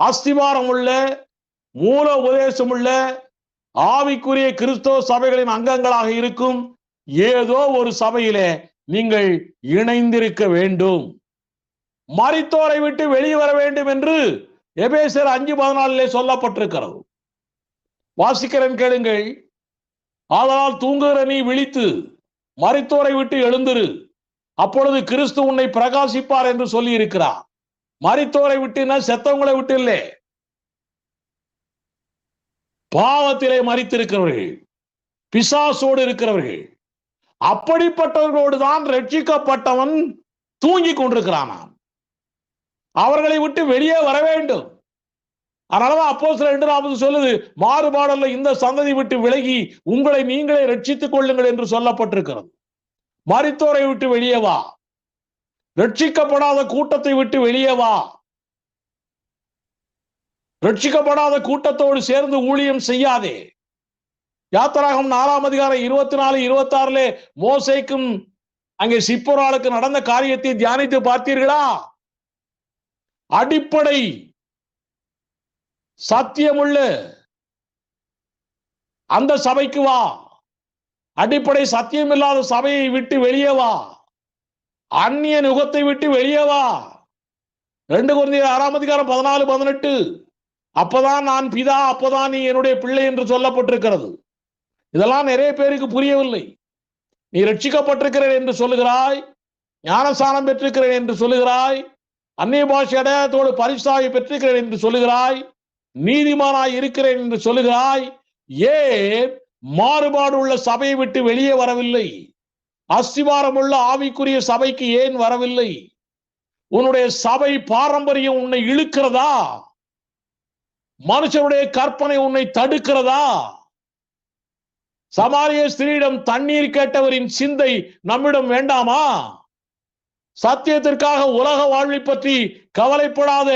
அஸ்திவாரம் உள்ள மூல உபதேசம் உள்ள ஆவிக்குரிய கிறிஸ்தவ சபைகளின் அங்கங்களாக இருக்கும் ஏதோ ஒரு சபையிலே நீங்கள் இணைந்திருக்க வேண்டும். மறித்தோரை விட்டு வெளியே வர வேண்டும் என்று எபேசர் அஞ்சு பதினாலிலே சொல்லப்பட்டிருக்கிறது. வாசிக்கிறேன் கேளுங்கள். ஆதலால் தூங்குகிற நீ விழித்து மறித்தோரை விட்டு எழுந்திரு. அப்பொழுது கிறிஸ்து உன்னை பிரகாசிப்பார் என்று சொல்லி இருக்கிறார் மறித்தோரை விட்டுனா செத்தவங்களை விட்டு இல்லை. பாவத்திலே மறித்திருக்கிறவர்கள் பிசாசோடு இருக்கிறவர்கள் அப்படிப்பட்டவர்களோடு தான் ரட்சிக்கப்பட்டவன் தூங்கி கொண்டிருக்கிறானாம். அவர்களை விட்டு வெளியே வர வேண்டும். அதனாலதான் அப்போ சில ரெண்டு நாற்பது சொல்லுது மாறுபாடல்ல இந்த சந்ததி விட்டு விலகி உங்களை நீங்களே ரட்சித்துக் கொள்ளுங்கள் என்று சொல்லப்பட்டிருக்கிறது. மருத்துவரை விட்டு வெளியே வா. ரட்சிக்கப்படாத கூட்டத்தை விட்டு வெளியே வா. ரட்சிக்கப்படாத கூட்டத்தோடு சேர்ந்து ஊழியம் செய்யாதே. யாத்திராகம் நாலாம் அதிகாரம் இருபத்தி நாலு இருபத்தி ஆறுல மோசைக்கும் அங்கே சிப்போராளுக்கு நடந்த காரியத்தை தியானித்து பார்த்தீர்களா? அடிப்படை சத்தியமுள்ள அந்த சபைக்கு வா. அடிப்படை சத்தியம் இல்லாத சபையை விட்டு வெளியே வா. அந்நிய நுகத்தை விட்டு வெளியே வா. ரெண்டு குழந்தைய ஆறாம் அதிகாரம் பதினாலு பதினெட்டு. அப்பதான் நான் பிதா அப்பதான் நீ என்னுடைய பிள்ளை என்று சொல்லப்பட்டிருக்கிறது. இதெல்லாம் நிறைய பேருக்கு புரியவில்லை. நீ ரட்சிக்கப்பட்டிருக்கிறேன் என்று சொல்லுகிறாய் ஞானசானம் பெற்றிருக்கிறேன் என்று சொல்லுகிறாய் அந்நிய பாஷை அடையாளத்தோடு பரிசாயை பெற்றிருக்கிறேன் என்று சொல்லுகிறாய் நீதிமானாய் இருக்கிறேன் என்று சொல்லுகிறாய் ஏன் மாறுபாடு உள்ள சபையை விட்டு வெளியே வரவில்லை? அஸ்திவாரம் உள்ள ஆவிக்குரிய சபைக்கு ஏன் வரவில்லை? உன்னுடைய சபை பாரம்பரியம் உன்னை இழுக்கிறதா? மனுஷனுடைய கற்பனை உன்னை தடுக்கிறதா? சமாரிய ஸ்திரீடம் தண்ணீர் கேட்டவரின் சிந்தை நம்மிடம் வேண்டாமா? சத்தியத்திற்காக உலக வாழ்வை பற்றி கவலைப்படாத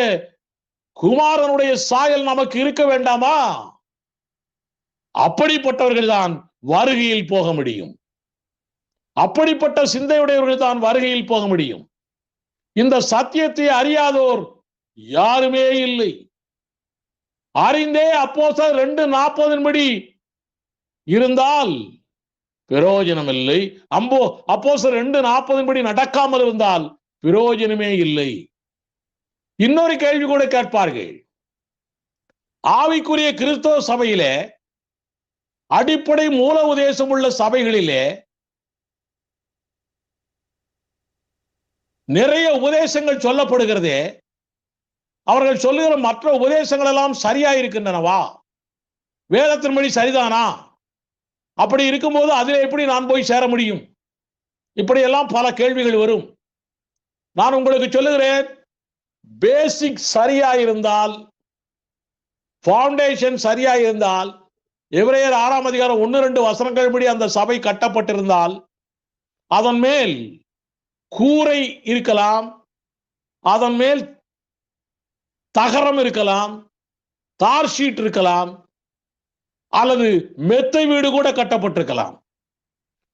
குமாரனுடைய சாயல் நமக்கு இருக்க வேண்டாமா? அப்படிப்பட்டவர்கள் தான் வருகையில் போக முடியும். அப்படிப்பட்ட சிந்தையுடையவர்கள் தான் வருகையில் போக முடியும். இந்த சத்தியத்தை அறியாதோர் யாருமே இல்லை. அறிந்தே அப்போச ரெண்டு நாற்பதின் படி இருந்தால் பிரயோஜனம் இல்லை அம்போ அப்போச ரெண்டு நாற்பதின் படி நடக்காமல் இருந்தால் பிரயோஜனமே இல்லை. இன்னொரு கேள்வி கூட கேட்பார்கள். ஆவிக்குரிய கிறிஸ்தவ சபையிலே அடிப்படை மூல உதேசம் உள்ள சபைகளிலே நிறைய உபதேசங்கள் சொல்லப்படுகிறதே. அவர்கள் சொல்லுகிற மற்ற உபதேசங்கள் எல்லாம் சரியா இருக்கின்றனவா வேதத்தின்படி சரிதானா? அப்படி இருக்கும்போது அதில் எப்படி நான் போய் சேர முடியும்? இப்படியெல்லாம் பல கேள்விகள் வரும். நான் உங்களுக்கு சொல்லுகிறேன் பேசிக் சரியா இருந்தால் ஃபவுண்டேஷன் சரியா இருந்தால் எவரையர் ஆறாம் அதிகாரம் ஒன்று ரெண்டு வசனங்கள் படி அந்த சபை கட்டப்பட்டிருந்தால் அதன் மேல் கூரை இருக்கலாம் அதன் மேல் தகரம் இருக்கலாம் தார் ஷீட் இருக்கலாம் அல்லது மெத்தை வீடு கூட கட்டப்பட்டிருக்கலாம்.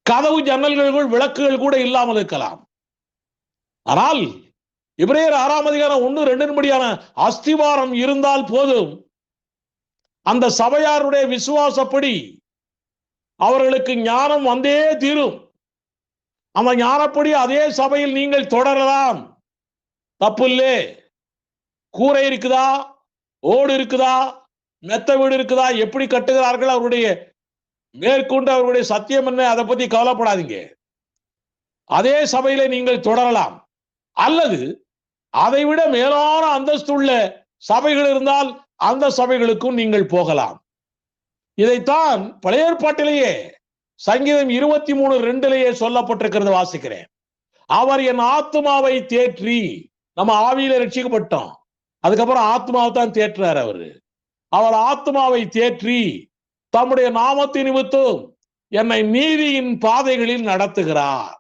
கதவு ஜன்னல்கள் விளக்குகள் கூட இல்லாமல் இருக்கலாம். ஆனால் இவரேர் ஆறாம் அதிகாரம் ஒன்று ரெண்டின்படியான அஸ்திவாரம் இருந்தால் போதும். அந்த சபையாருடைய விசுவாசப்படி அவர்களுக்கு ஞானம் வந்தே தீரும். அந்த ஞானப்படி அதே சபையில் நீங்கள் தொடரலாம்? தப்பு இல்லே கூரை இருக்குதா? ஓடு இருக்குதா? மெத்த வீடு இருக்குதா? எப்படி கட்டுகிறார்கள் அவருடைய மேற்கொண்டு அவருடைய சத்தியம் என்ன? அதை பத்தி கவலைப்படாதீங்க. அதே சபையில நீங்கள் தொடரலாம். அல்லது அதைவிட மேலான அந்தஸ்துள்ள சபைகள் இருந்தால் அந்த சபைகளுக்கும் நீங்கள் போகலாம். இதைத்தான் பழைய ஏற்பாட்டிலேயே சங்கீதம் இருபத்தி மூணு ரெண்டுலேயே சொல்லப்பட்டிருக்கிறது வாசிக்கிறேன். அவர் என் ஆத்மாவை தேற்றி நம்ம ஆவியில ரட்சிக்கப்பட்டோம். அதுக்கப்புறம் ஆத்மாவை தான் தேற்றுறார் அவரு. அவர் ஆத்மாவை தேற்றி தம்முடைய நாமத்தை நிமித்தம் என்னை நீதியின் பாதைகளில் நடத்துகிறார்.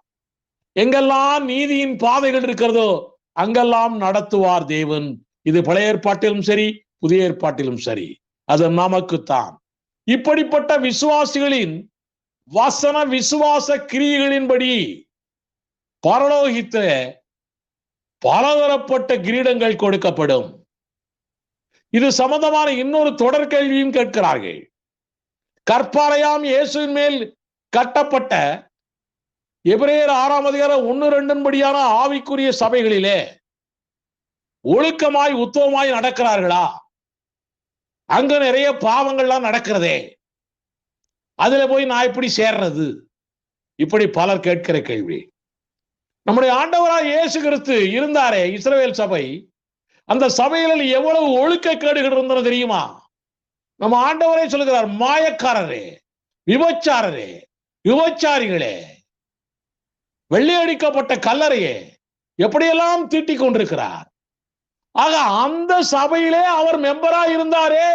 எங்கெல்லாம் நீதியின் பாதைகள் இருக்கிறதோ அங்கெல்லாம் நடத்துவார் தேவன். இது பழைய ஏற்பாட்டிலும் சரி புதிய ஏற்பாட்டிலும் சரி. அது நமக்குத்தான். இப்படிப்பட்ட விசுவாசிகளின் வசன விசுவாச கிரியைகளின்படி பரலோகித்த பலதரப்பட்ட கிரீடங்கள் கொடுக்கப்படும். இது சம்பந்தமான இன்னொரு தொடர் கேள்வியும் கேட்கிறார்கள். கற்பாலையாம் இயேசுவின் மேல் கட்டப்பட்ட எபிரேயர் ஆறாம் அதிகாரம் ஒன்னு ரெண்டுன்படியான ஆவிக்குரிய சபைகளிலே ஒழுக்கமாய் உத்தவமாய் நடக்கிறார்களா? அங்க நிறைய பாவங்கள்லாம் நடக்கிறதே. அதுல போய் நான் எப்படி சேர்றது? இப்படி பலர் கேட்கிற கேள்வி. நம்முடைய ஆண்டவராக இயேசு கிறிஸ்து இருந்தாரே இஸ்ரவேல் சபை. அந்த சபையில் எவ்வளவு ஒழுக்க கேடுகள் இருந்தன தெரியுமா? நம்ம ஆண்டவரே சொல்லுகிறார் மாயக்காரரே விபச்சாரரே விபச்சாரிகளே வெள்ளையடிக்கப்பட்ட கல்லறையே எப்படியெல்லாம் தீட்டிக் கொண்டிருக்கிறார்? ஆக அந்த சபையிலே அவர் மெம்பரா இருந்தாரே.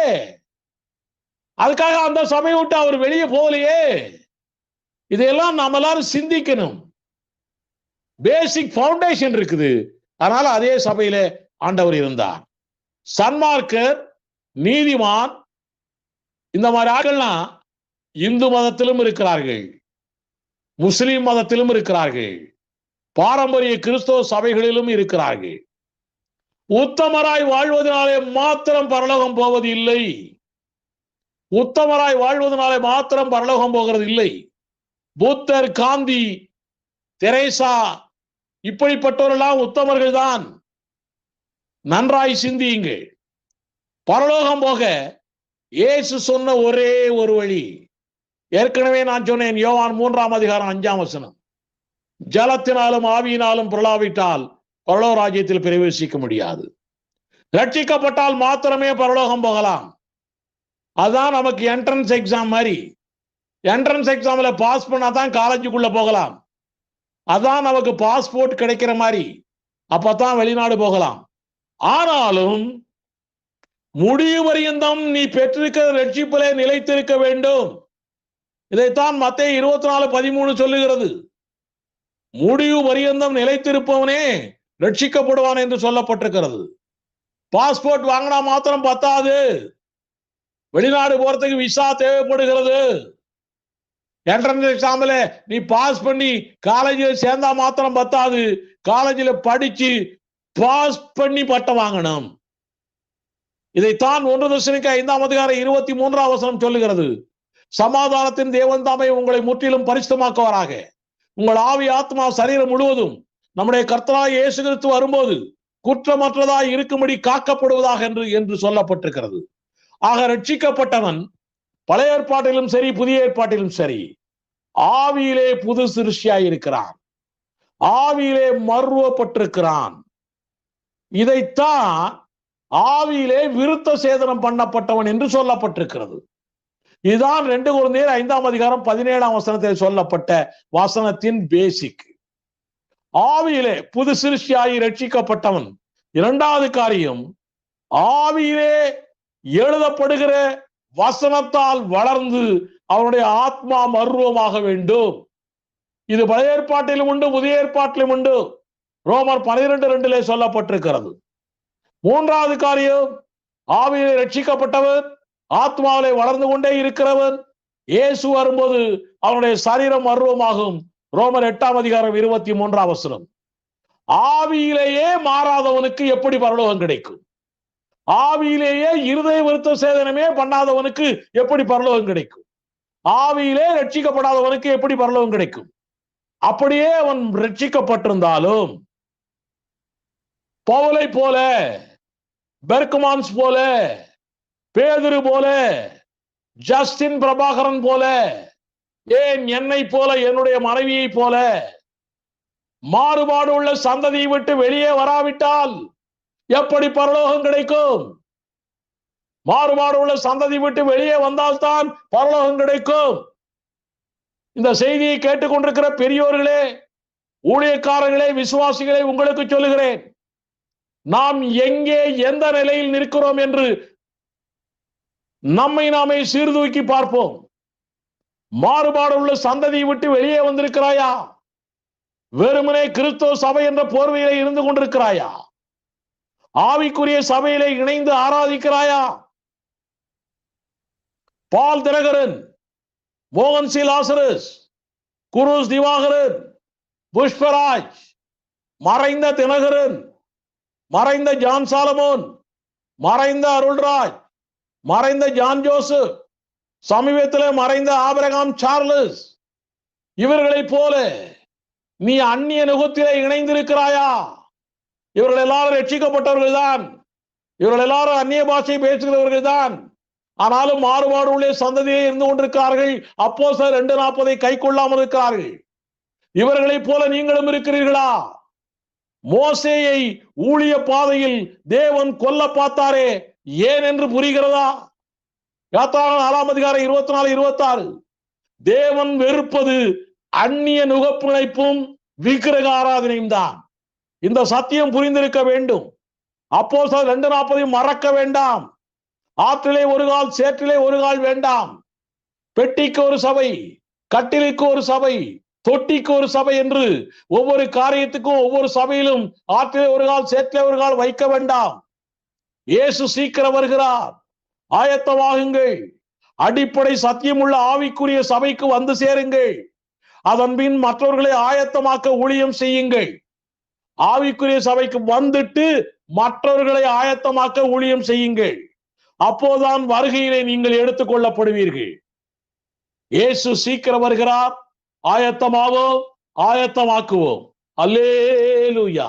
அதுக்காக அந்த சபையை விட்டு அவர் வெளியே போகலையே. இதையெல்லாம் நாம எல்லாரும் சிந்திக்கணும். பேசிக் ஃபவுண்டேஷன் இருக்குது. அதனால அதே சபையில ஆண்டவர் இருந்தார். சன்மார்க்கர் நீதிமான். இந்த மாதிரி ஆட்கள்லாம் இந்து மதத்திலும் இருக்கிறார்கள். முஸ்லிம் மதத்திலும் இருக்கிறார்கள். பாரம்பரிய கிறிஸ்தவ சபைகளிலும் இருக்கிறார்கள். உத்தமராய் வாழ்வதனாலே மாத்திரம் பரலோகம் போவது இல்லை உத்தமராய் வாழ்வதனாலே மாத்திரம் பரலோகம் போகிறது இல்லை. புத்தர் காந்தி தெரேசா இப்படிப்பட்டவரெல்லாம் உத்தமர்கள் தான் நன்றாய் சிந்தியுங்கள். பரலோகம் போக இயேசு சொன்ன ஒரே ஒரு வழி. ஏற்கனவே நான் சொன்னேன் யோவான் மூன்றாம் அதிகாரம் அஞ்சாம் வசனம். ஜலத்தினாலும் ஆவியினாலும் புரளாவிட்டால் பரலோக ராஜ்யத்தில் பிரவேசிக்க முடியாது. ரட்சிக்கப்பட்டால் மாத்திரமே பரலோகம் போகலாம். அதான் நமக்கு என்ட்ரன்ஸ் எக்ஸாம் மாதிரி. என்ட்ரன்ஸ் எக்ஸாமில் பாஸ் பண்ணால் தான் காலேஜுக்குள்ளே போகலாம். அதான் நமக்கு பாஸ்போர்ட் கிடைக்கிற மாதிரி. அப்போ தான் வெளிநாடு போகலாம். ஆனாலும் முடிவு பரியந்தம் நீ பெற்றிருக்கிற ரட்சிப்பிலே நிலைத்திருக்க வேண்டும். இதைத்தான் மத்திய இருபத்தி நாலு பதிமூணு சொல்லுகிறது. முடிவு பரியந்தம் நிலைத்திருப்பவனே ரட்சிக்கப்படுவான் என்று சொல்லப்பட்டிருக்கிறது. பாஸ்போர்ட் வாங்கினா மாத்திரம் பத்தாது. வெளிநாடு போறதுக்கு விசா தேவைப்படுகிறது. என்ட்ரன்ஸ் எக்ஸாம்ல நீ பாஸ் பண்ணி காலேஜில் சேர்ந்தா மாத்திரம் பத்தாது. காலேஜில் படிச்சு பாஸ் பண்ணி பட்டம் வாங்கணும். இதைத்தான் ஒன்று தர்சனிக்க ஐந்தாம் அதிகாரம் இருபத்தி மூன்றாம் வசனம் சொல்லுகிறது. சமாதானத்தின் தேவன் தாமே உங்களை முற்றிலும் பரிசுத்தமாக்குவாராக. உங்கள் ஆவி ஆத்மா சரீரம் முழுவதும் நம்முடைய கர்த்தராய் இயேசு கிறிஸ்து வரும்போது குற்றமற்றதாய் இருக்கும்படி காக்கப்படுவதாக என்று என்று சொல்லப்பட்டிருக்கிறது. ஆக ரட்சிக்கப்பட்டவன் பழைய ஏற்பாட்டிலும் சரி புதிய ஏற்பாட்டிலும் சரி ஆவியிலே புது சிருஷ்டியாய் இருக்கிறான். ஆவியிலே மருவப்பட்டிருக்கிறான் இதைத்தான் ஆவியிலே விருத்த சேதனம் பண்ணப்பட்டவன் என்று சொல்லப்பட்டிருக்கிறது. இதுதான் ரெண்டு குழந்தையர் ஐந்தாம் அதிகாரம் பதினேழாம் வசனத்தில் சொல்லப்பட்ட வசனத்தின் பேசிக் ஆவியிலே புது சிருஷ்டியாகி ரட்சிக்கப்பட்டவன். இரண்டாவது காரியம் ஆவியிலே எழுதப்படுகிற வசனத்தால் வளர்ந்து அவனுடைய ஆத்மா மர்வமாக வேண்டும். இது பழைய ஏற்பாட்டிலும் உண்டு புதிய ஏற்பாட்டிலும் உண்டு. ரோமர் பனிரெண்டு ரெண்டிலே சொல்லப்பட்டிருக்கிறது. மூன்றாவது காரியம் ஆவியிலே ரட்சிக்கப்பட்டவன் ஆத்மாவிலே வளர்ந்து கொண்டே இருக்கிறவன் இயேசு வரும்போது அவனுடைய சரீரம் அருவமாகும் ரோமர் எட்டாம் அதிகாரம் இருபத்தி மூன்றாம் அவசரம் ஆவியிலேயே மாறாதவனுக்கு எப்படி பரலோகம் கிடைக்கும்? ஆவியிலேயே இருதய வருத்த சேதனமே பண்ணாதவனுக்கு எப்படி பரலோகம் கிடைக்கும்? ஆவியிலே ரட்சிக்கப்படாதவனுக்கு எப்படி பரலோகம் கிடைக்கும்? அப்படியே அவன் ரட்சிக்கப்பட்டிருந்தாலும் பவுலை போல பெர்குமான்ஸ் போல பேதுரு போல ஜஸ்டின் பிரபாகரன் போல ஏன் என்னை போல என்னுடைய மனைவியை போல மாறுபாடு உள்ள சந்ததியை விட்டு வெளியே வராவிட்டால் எப்படி பரலோகம் கிடைக்கும்? மாறுபாடு உள்ள சந்ததி விட்டு வெளியே வந்தால்தான் பரலோகம் கிடைக்கும். இந்த செய்தியை கேட்டுக்கொண்டிருக்கிற பெரியோர்களே ஊழியக்காரர்களே விசுவாசிகளை உங்களுக்கு சொல்லுகிறேன். நாம் எங்கே எந்த நிலையில் நிற்கிறோம் என்று நம்மை நாமே சீர்தூக்கி பார்ப்போம். மாறுபாடு உள்ள சந்ததியை விட்டு வெளியே வந்திருக்கிறாயா? வெறுமனே கிறிஸ்தவ சபை என்ற போர்வையில இருந்து கொண்டிருக்கிறாயா? ஆவிக்குரிய சபையிலே இணைந்து ஆராதிக்கிறாயா? பால் திரகரன் மோகன் C. Lazarus Cruz Divakaran Pushparaj மறைந்த தினகரன் மறைந்த ஜான் சாலமோன் மறைந்த அருள்ராஜ் மறைந்த ஜான் ஜோசப் சமீபத்தில் மறைந்த ஆபரகாம் சார்லஸ் இவர்களைப் போல நீ அந்நிய நுகத்திலே இணைந்திருக்கிறாயா? இவர்கள் எல்லாரும் ரட்சிக்கப்பட்டவர்கள் தான் இவர்கள் எல்லாரும் அந்நிய பாஷை பேசுகிறவர்கள் தான் ஆனாலும் மாறுபாடு உள்ள சந்ததியே இருந்து கொண்டிருக்கிறார்கள். அப்போ சார் ரெண்டு நாற்பதை கை கொள்ளாமல் இருக்கிறார்கள். இவர்களைப் போல நீங்களும் இருக்கிறீர்களா? மோசேயை ஊழிய பாதையில் தேவன் கொல்ல பார்த்தாரே ஏன் என்று புரிகிறதா? யாத்ராக நாலாம் அதிகாரம் இருபத்தி நாலு இருபத்தி ஆறு தேவன் வெறுப்பது அந்நிய நுகப்பிணைப்பும் விக்கிரக ஆராதனையும் தான். இந்த சத்தியம் புரிந்திருக்க வேண்டும். அப்போ சார் ரெண்டு நாற்பதையும் மறக்க வேண்டாம். ஆற்றிலே ஒரு கால் சேற்றிலே ஒரு கால் வேண்டாம். பெட்டிக்கு ஒரு சபை கட்டிலுக்கு ஒரு சபை தொட்டிக்கு ஒரு சபை என்று ஒவ்வொரு காரியத்துக்கும் ஒவ்வொரு சபையிலும் ஆற்றிலே ஒரு கால் சேற்றிலே ஒரு கால் வைக்க வேண்டாம். இயேசு சீக்கிரம் வருகிறார். ஆயத்தமாகுங்கள். அடிப்படை சத்தியமுள்ள ஆவிக்குரிய சபைக்கு வந்து சேருங்கள். அதன் பின் மற்றவர்களை ஆயத்தமாக்க ஊழியம் செய்யுங்கள். ஆவிக்குரிய சபைக்கு வந்துட்டு மற்றவர்களை ஆயத்தமாக்க ஊழியம் செய்யுங்கள். அப்போதான் வருகையிலே நீங்கள் எடுத்துக் கொள்ளப்படுவீர்கள். இயேசு சீக்கிரம் வருகிறார். ஆயத்தமாவோம் ஆயத்தமாக்குவோம். அல்லேலூயா.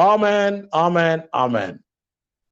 ஆமேன் ஆமேன் ஆமேன்.